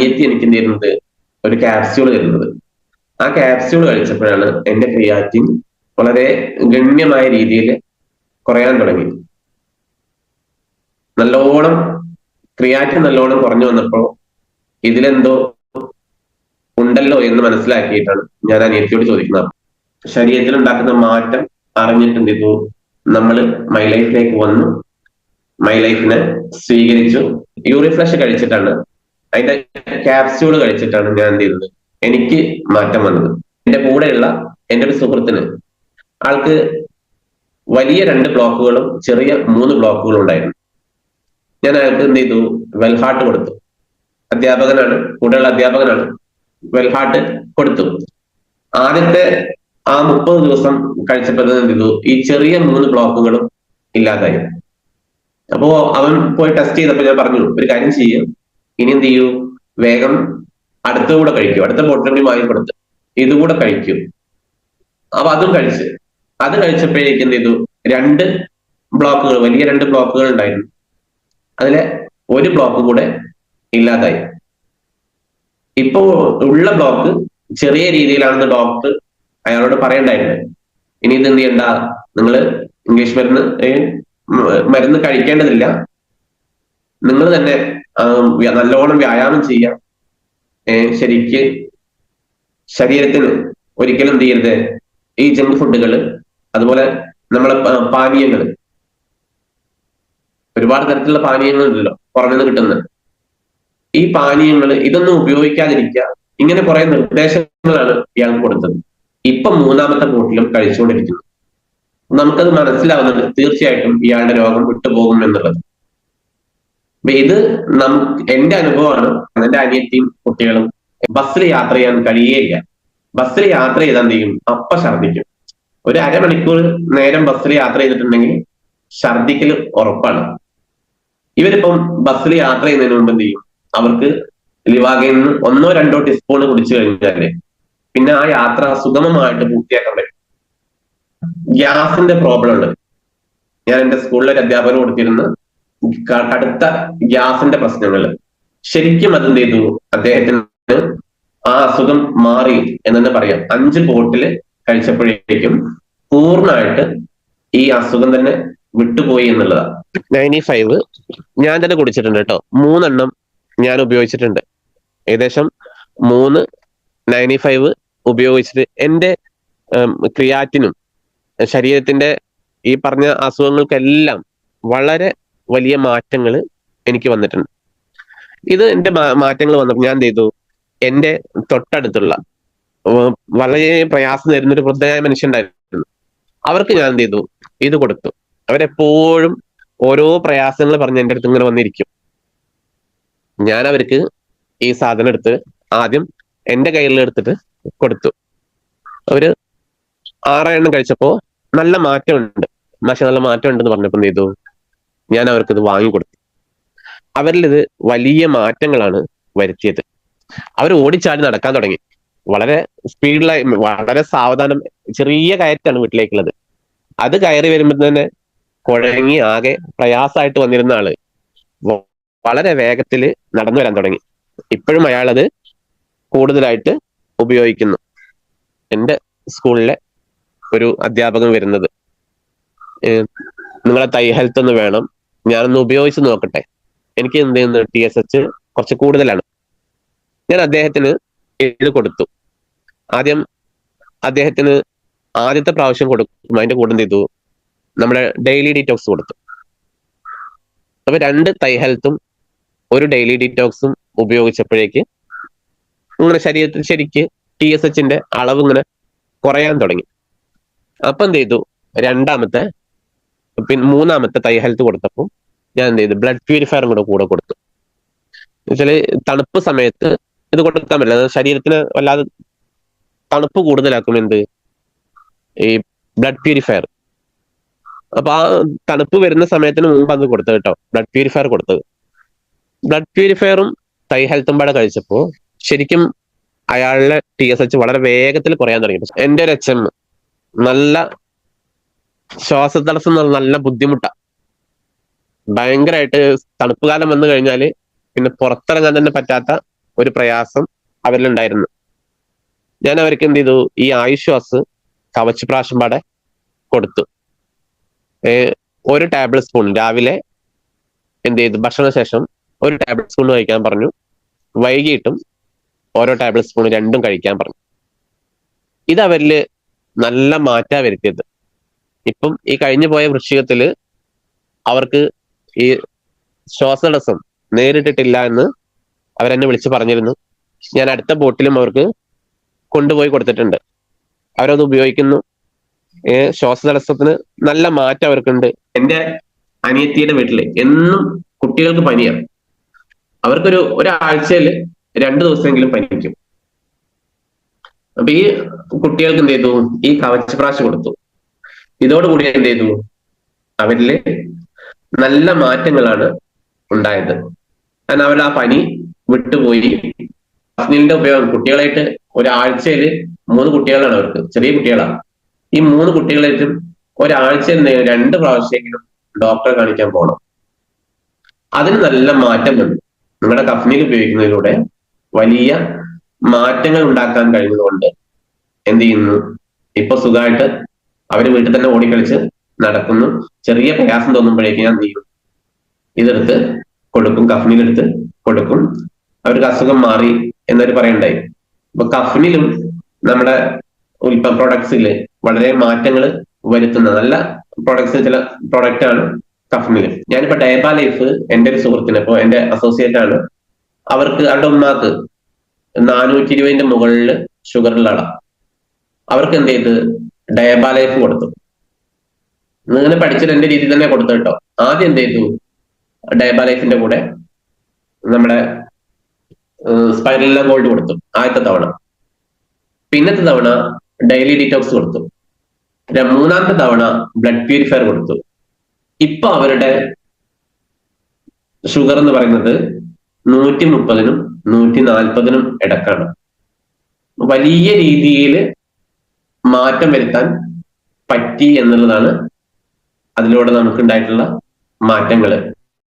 അനിയത്തി എനിക്ക് എന്ത് ചെയ്യുന്നത് ഒരു കാപ്സ്യൂൾ തരുന്നത്. ആ കാപ്സ്യൂൾ കഴിച്ചപ്പോഴാണ് എന്റെ ക്രിയാറ്റിൻ വളരെ ഗണ്യമായ രീതിയിൽ കുറയാൻ തുടങ്ങി. നല്ലോണം ക്രിയാറ്റിൻ നല്ലോണം കുറഞ്ഞു വന്നപ്പോ ഇതിലെന്തോ ഉണ്ടല്ലോ എന്ന് മനസ്സിലാക്കിയിട്ടാണ് ഞാൻ അനിയത്തിയോട് ചോദിക്കുന്നത്. ശരീരത്തിൽ ഉണ്ടാക്കുന്ന മാറ്റം അറിഞ്ഞിട്ട് എന്ത് ചെയ്തു നമ്മൾ മൈ ലൈഫിലേക്ക് വന്നു. മൈ ലൈഫിനെ സ്വീകരിച്ചു. യൂറിഫ്ലഷ് കഴിച്ചിട്ടാണ് അതിന്റെ ക്യാപ്സ്യൂൾ കഴിച്ചിട്ടാണ് ഞാൻ എന്ത് ചെയ്തത്? എനിക്ക് മാറ്റം വന്നത്. എന്റെ കൂടെയുള്ള എന്റെ ഒരു സുഹൃത്തിന് ആൾക്ക് വലിയ രണ്ട് ബ്ലോക്കുകളും ചെറിയ മൂന്ന് ബ്ലോക്കുകളും ഉണ്ടായിരുന്നു. ഞാൻ അയാൾക്ക് എന്ത് ചെയ്തു? വെൽഹാർട്ട് കൊടുത്തു. അധ്യാപകനാണ് കൂടെയുള്ള അധ്യാപകനാണ് വെൽഹാർട്ട് കൊടുത്തു. ആദ്യത്തെ ആ മുപ്പത് ദിവസം കഴിച്ചപ്പോൾ എന്ത് ചെയ്തു? ഈ ചെറിയ മൂന്ന് ബ്ലോക്കുകളും ഇല്ലാതായി. അപ്പോ അവൻ പോയി ടെസ്റ്റ് ചെയ്തപ്പോൾ ഞാൻ പറഞ്ഞു ഒരു കാര്യം ചെയ്യും. ഇനി എന്ത് ചെയ്യൂ വേഗം അടുത്ത കൂടെ കഴിക്കൂ. അടുത്ത ബോട്ടിൽ വാങ്ങി കൊടുത്ത് ഇതുകൂടെ കഴിക്കൂ. അപ്പൊ അതും കഴിച്ച്. അത് കഴിച്ചപ്പോഴേക്കും എന്ത് ചെയ്തു രണ്ട് ബ്ലോക്കുകൾ വലിയ രണ്ട് ബ്ലോക്കുകൾ ഉണ്ടായിരുന്നു. അതിലെ ഒരു ബ്ലോക്ക് കൂടെ ഇല്ലാതായി. ഇപ്പോ ഉള്ള ബ്ലോക്ക് ചെറിയ രീതിയിലാണെന്ന് ഡോക്ടർ അയാളോട് പറയണ്ടായിരുന്നു. ഇനി ഇത് എന്ത് ചെയ്യണ്ട? നിങ്ങൾ ഇംഗ്ലീഷ് മരുന്ന് മരുന്ന് കഴിക്കേണ്ടതില്ല. നിങ്ങൾ തന്നെ നല്ലോണം വ്യായാമം ചെയ്യാം. ശരിക്ക് ശരീരത്തിന് ഒരിക്കലും ചെയ്യരുത്. ഈ ജങ്ക് ഫുഡുകൾ അതുപോലെ നമ്മളെ പാനീയങ്ങൾ ഒരുപാട് തരത്തിലുള്ള പാനീയങ്ങളുണ്ടല്ലോ പുറമേന്ന് കിട്ടുന്നത് ഈ പാനീയങ്ങൾ ഇതൊന്നും ഉപയോഗിക്കാതിരിക്കുക. ഇങ്ങനെ കുറെ നിർദ്ദേശങ്ങളാണ് ഇയാൾ കൊടുത്തത്. ഇപ്പൊ മൂന്നാമത്തെ കൂട്ടിലും കഴിച്ചുകൊണ്ടിരിക്കുന്നു. നമുക്കത് മനസ്സിലാവുന്നുണ്ട് തീർച്ചയായിട്ടും ഇയാളുടെ രോഗം വിട്ടുപോകും എന്നുള്ളത് ഇത് നം എന്റെ അനുഭവമാണ്. എന്റെ അനിയത്തിയും കുട്ടികളും ബസ്സിൽ യാത്ര ചെയ്യാൻ കഴിയേയില്ല. ബസ്സിൽ യാത്ര ചെയ്താൽ എന്ത് ചെയ്യും? അപ്പ ഛർദിക്കും ഒരു അരമണിക്കൂർ നേരം ബസ്സിൽ യാത്ര ചെയ്തിട്ടുണ്ടെങ്കിൽ ഛർദിക്കൽ ഉറപ്പാണ്. ഇവരിപ്പം ബസ്സിൽ യാത്ര ചെയ്യുന്നതിന് മുമ്പ് എന്ത് ചെയ്യും? അവർക്ക് ലിവാഗയിൽ നിന്ന് ഒന്നോ രണ്ടോ ടീസ്പൂൺ കുടിച്ചു കഴിഞ്ഞാൽ പിന്നെ ആ യാത്ര സുഗമമായിട്ട് പൂർത്തിയാക്കാൻ പറ്റും. ഗ്യാസിന്റെ പ്രോബ്ലം ഉണ്ട്. ഞാൻ എന്റെ സ്കൂളിലെ ഒരു അധ്യാപകന് കൊടുത്തിരുന്ന. കടുത്ത ഗ്യാസിന്റെ പ്രശ്നങ്ങൾ. ശരിക്കും അതെന്ത് ചെയ്തു? അദ്ദേഹത്തിന് ആ അസുഖം മാറി എന്ന് പറയാം. അഞ്ച് ബോട്ടിൽ കഴിച്ചപ്പോഴേക്കും പൂർണമായിട്ട് ഈ അസുഖം തന്നെ വിട്ടുപോയി എന്നുള്ളതാണ് നയന്റി ഫൈവ് ഞാൻ തന്നെ കുടിച്ചിട്ടുണ്ട് കേട്ടോ. മൂന്നെണ്ണം ഞാൻ ഉപയോഗിച്ചിട്ടുണ്ട്. ഏകദേശം മൂന്ന് നയന്റി ഫൈവ് ഉപയോഗിച്ചിട്ട് എന്റെ ക്രിയാറ്റിനും ശരീരത്തിന്റെ ഈ പറഞ്ഞ അസുഖങ്ങൾക്കെല്ലാം വളരെ വലിയ മാറ്റങ്ങൾ എനിക്ക് വന്നിട്ടുണ്ട്. ഇത് എന്റെ മാറ്റങ്ങൾ വന്നപ്പോൾ ഞാൻ എന്ത് ചെയ്തു എന്റെ തൊട്ടടുത്തുള്ള വളരെ പ്രയാസം തരുന്ന ഒരു വൃദ്ധയായ മനുഷ്യണ്ടായിരുന്നു അവർക്ക് ഞാൻ എന്ത് ചെയ്തു ഇത് കൊടുത്തു. അവരെപ്പോഴും ഓരോ പ്രയാസങ്ങൾ പറഞ്ഞ് എന്റെ അടുത്ത് ഇങ്ങനെ വന്നിരിക്കും. ഞാൻ അവർക്ക് ഈ സാധനം എടുത്ത് ആദ്യം എന്റെ കയ്യിൽ എടുത്തിട്ട് കൊടുത്തു. അവർ ആറെണ്ണം കഴിച്ചപ്പോ നല്ല മാറ്റമുണ്ട്. മാഷെ നല്ല മാറ്റം ഉണ്ടെന്ന് പറഞ്ഞപ്പോ എന്ത് ചെയ്തു ഞാൻ അവർക്ക് ഇത് വാങ്ങിക്കൊടുത്തു അവരിൽ ഇത് വലിയ മാറ്റങ്ങളാണ് വരുത്തിയത്. അവർ ഓടിച്ചാടി നടക്കാൻ തുടങ്ങി. വളരെ സ്പീഡിലായി വളരെ സാവധാനം ചെറിയ കയറ്റാണ് വീട്ടിലേക്കുള്ളത്. അത് കയറി വരുമ്പോൾ തന്നെ കുഴങ്ങി ആകെ പ്രയാസമായിട്ട് വന്നിരുന്ന ആൾ വളരെ വേഗത്തിൽ നടന്നു വരാൻ തുടങ്ങി. ഇപ്പോഴും അയാൾ അത് കൂടുതലായിട്ട് ഉപയോഗിക്കുന്നു. എന്റെ സ്കൂളിലെ ഒരു അധ്യാപകൻ വരുന്നത്. നിങ്ങളെ തൈ ഹെൽത്ത് ഒന്ന് വേണം. ഞാനൊന്ന് ഉപയോഗിച്ച് നോക്കട്ടെ. എനിക്ക് എന്ത് ചെയ്യുന്നു? ടി എസ് എച്ച് കുറച്ച് കൂടുതലാണ്. ഞാൻ അദ്ദേഹത്തിന് ഇത് കൊടുത്തു. ആദ്യം അദ്ദേഹത്തിന് ആദ്യത്തെ പ്രാവശ്യം കൊടുക്കും. അതിന്റെ കൂടെ എന്ത് ചെയ്തു? നമ്മുടെ ഡെയിലി ഡീറ്റോക്സ് കൊടുത്തു. അപ്പൊ രണ്ട് തൈ ഹെൽത്തും ഒരു ഡെയിലി ഡീറ്റോക്സും ഉപയോഗിച്ചപ്പോഴേക്ക് ഇങ്ങനെ ശരീരത്തിൽ ശരിക്ക് ടി എസ് എച്ചിന്റെ അളവ് ഇങ്ങനെ കുറയാൻ തുടങ്ങി. അപ്പൊ എന്ത് ചെയ്തു? രണ്ടാമത്തെ പിന്നെ മൂന്നാമത്തെ തൈ ഹെൽത്ത് കൊടുത്തപ്പോൾ ഞാൻ എന്ത് ചെയ്തു? ബ്ലഡ് പ്യൂരിഫയറും കൂടെ കൂടെ കൊടുത്തു. എന്നുവെച്ചാൽ തണുപ്പ് സമയത്ത് ഇത് കൊടുക്കാൻ പറ്റില്ല. ശരീരത്തിന് വല്ലാതെ തണുപ്പ് കൂടുതലാക്കും എന്ത്? ഈ ബ്ലഡ് പ്യൂരിഫയർ അപ്പൊ ആ തണുപ്പ് വരുന്ന സമയത്തിന് മുമ്പ് അത് കൊടുത്തത് കേട്ടോ. ബ്ലഡ് പ്യൂരിഫയർ കൊടുത്തത്. ബ്ലഡ് പ്യൂരിഫയറും തൈ ഹെൽത്തും പാടെ കഴിച്ചപ്പോ ശരിക്കും അയാളുടെ ടി എസ് എച്ച് വളരെ വേഗത്തിൽ കുറയാൻ തുടങ്ങി. എന്റെ ഒരു എച്ച് എം നല്ല ശ്വാസതടസ്സം നല്ല ബുദ്ധിമുട്ടാ. ഭയങ്കരമായിട്ട് തണുപ്പ് കാലം വന്നു കഴിഞ്ഞാൽ പിന്നെ പുറത്തിറങ്ങാൻ തന്നെ പറ്റാത്ത ഒരു പ്രയാസം അവരിലുണ്ടായിരുന്നു. ഞാൻ അവർക്ക് എന്ത് ചെയ്തു? ഈ ആയുശ്വാസ് കവച്ച് പ്രാശം പാടെ കൊടുത്തു. ഒരു ടേബിൾ സ്പൂൺ രാവിലെ എന്ത് ചെയ്തു? ഭക്ഷണശേഷം ഒരു ടേബിൾ സ്പൂൺ കഴിക്കാൻ പറഞ്ഞു. വൈകിട്ടും ഓരോ ടേബിൾ സ്പൂൺ രണ്ടും കഴിക്കാൻ പറഞ്ഞു. ഇത് അവരിൽ നല്ല മാറ്റാ വരുത്തിയത്. ഇപ്പം ഈ കഴിഞ്ഞു പോയ വൃശ്ചികത്തിൽ അവർക്ക് ഈ ശ്വാസതടസ്സം നേരിട്ടിട്ടില്ല എന്ന് അവരെന്നെ വിളിച്ച് പറഞ്ഞിരുന്നു. ഞാൻ അടുത്ത ബോട്ടിലും അവർക്ക് കൊണ്ടുപോയി കൊടുത്തിട്ടുണ്ട്. അവരത് ഉപയോഗിക്കുന്നു. ശ്വാസതടസ്സത്തിന് നല്ല മാറ്റം അവർക്കുണ്ട്. എന്റെ അനിയത്തിയുടെ വീട്ടിൽ എന്നും കുട്ടികൾക്ക് പനിയാണ് അവർക്കൊരു ഒരാഴ്ചയിൽ രണ്ടു ദിവസമെങ്കിലും പനിക്കും. അപ്പൊ ഈ കുട്ടികൾക്ക് എന്ത് ചെയ്തു? ഈ കവച പ്രാശ് കൊടുത്തു. ഇതോടുകൂടി എന്ത് ചെയ്തു അവരിൽ നല്ല മാറ്റങ്ങളാണ് ഉണ്ടായത്. കാരണം അവരുടെ ആ പനി വിട്ടുപോയി. അഫ്നിലിന്റെ ഉപയോഗം കുട്ടികളായിട്ട് ഒരാഴ്ചയിൽ മൂന്ന് കുട്ടികളാണ് അവർക്ക്. ചെറിയ കുട്ടികളാണ്. ഈ മൂന്ന് കുട്ടികളായിട്ടും ഒരാഴ്ചയിൽ രണ്ട് പ്രാവശ്യമെങ്കിലും ഡോക്ടറെ കാണിക്കാൻ പോകണം അതിന് നല്ല മാറ്റം വന്നു. നിങ്ങളുടെ കഫ്നിൽ ഉപയോഗിക്കുന്നതിലൂടെ വലിയ മാറ്റങ്ങൾ ഉണ്ടാക്കാൻ കഴിയുന്നതുകൊണ്ട് എന്ത് ചെയ്യുന്നു? ഇപ്പൊ സുഖമായിട്ട് അവർ വീട്ടിൽ തന്നെ ഓടിക്കളിച്ച് നടക്കുന്നു. ചെറിയ പ്രയാസം തോന്നുമ്പോഴേക്കും ഞാൻ ചെയ്യും ഇതെടുത്ത് കൊടുക്കും കഫ്നിലെടുത്ത് കൊടുക്കും. അവർക്ക് അസുഖം മാറി എന്നൊരു പറയണ്ടായി. അപ്പൊ കഫ്നിലും നമ്മുടെ ഉൽപ്പ പ്രൊഡക്ട്സിൽ വളരെ മാറ്റങ്ങൾ വരുത്തുന്ന നല്ല പ്രൊഡക്ട്സ് ചില പ്രൊഡക്റ്റ് ആണ് കഫ്നിൽ. ഞാനിപ്പോ ഡയബാ ലൈഫ് എന്റെ ഒരു സുഹൃത്തിന് ഇപ്പൊ എന്റെ അസോസിയേറ്റ് ആണ്. അവർക്ക് അവരുടെ ഉമ്മാക്ക് നാനൂറ്റി ഇരുപതിന്റെ മുകളിൽ ഷുഗറിലാണ് അവർക്ക് എന്ത് ചെയ്ത് ഡയബ ലൈഫ് കൊടുത്തു. നിങ്ങൾ പഠിച്ചിട്ട് എന്റെ രീതിയിൽ തന്നെ കൊടുത്തു കേട്ടോ. ആദ്യം എന്ത് ചെയ്തു? ഡയബാലൈഫിന്റെ കൂടെ നമ്മുടെ സ്പൈറലിലെ ഗോൾഡ് കൊടുത്തു ആദ്യത്തെ തവണ. പിന്നത്തെ തവണ ഡെയിലി ഡീറ്റോക്സ് കൊടുത്തു. മൂന്നാമത്തെ തവണ ബ്ലഡ് പ്യൂരിഫയർ കൊടുത്തു. ഇപ്പൊ അവരുടെ ഷുഗർ എന്ന് പറയുന്നത് നൂറ്റി മുപ്പതിനും നൂറ്റി നാൽപ്പതിനും ഇടക്കാണ്. വലിയ രീതിയിൽ മാറ്റം വരുത്താൻ പറ്റി എന്നുള്ളതാണ് അതിലൂടെ നമുക്ക് ഉണ്ടായിട്ടുള്ള മാറ്റങ്ങൾ.